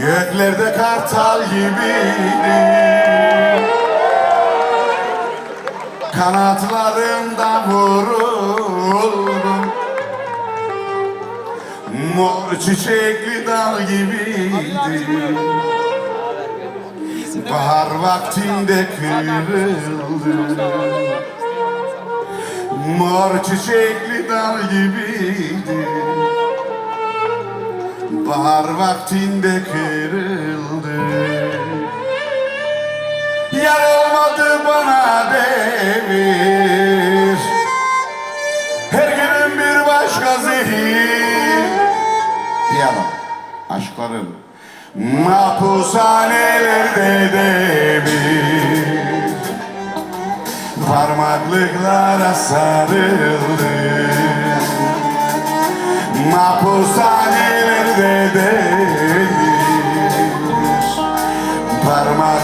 Göklerde kartal gibiydi Kanatlarımda vuruldum. Mor çiçekli dal gibiydi Bahar vaktinde kırıldı Mor çiçekli dal gibiydi Bahar vaktinde kırıldı. Yar olmadı bana devir Her günün bir başka zehir. Piyano Aşklarım Mahpushanelerde devir Parmaklıklara sarıldı. Mahpushanelerde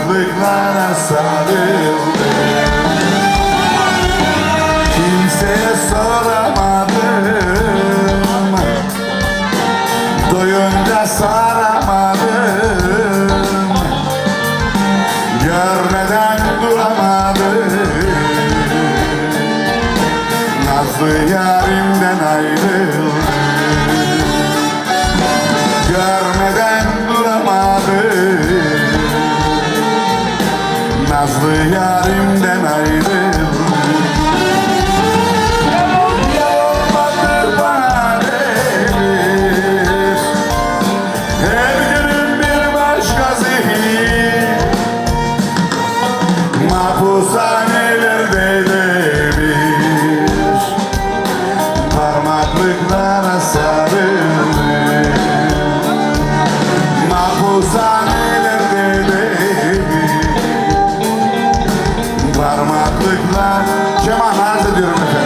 Parmaklıklara sarıldı. Kimseye soramadım. Doyunca saramadım. Görmeden duramadım. Nazlı yarimden ayrıldım. Görmeden Nazlı yarimden ayrıldım bana devir Her günün bir başka zehir Mahpushanelerde devir Parmaklıklara devir Parmaklıklar Kemal arz ediyorum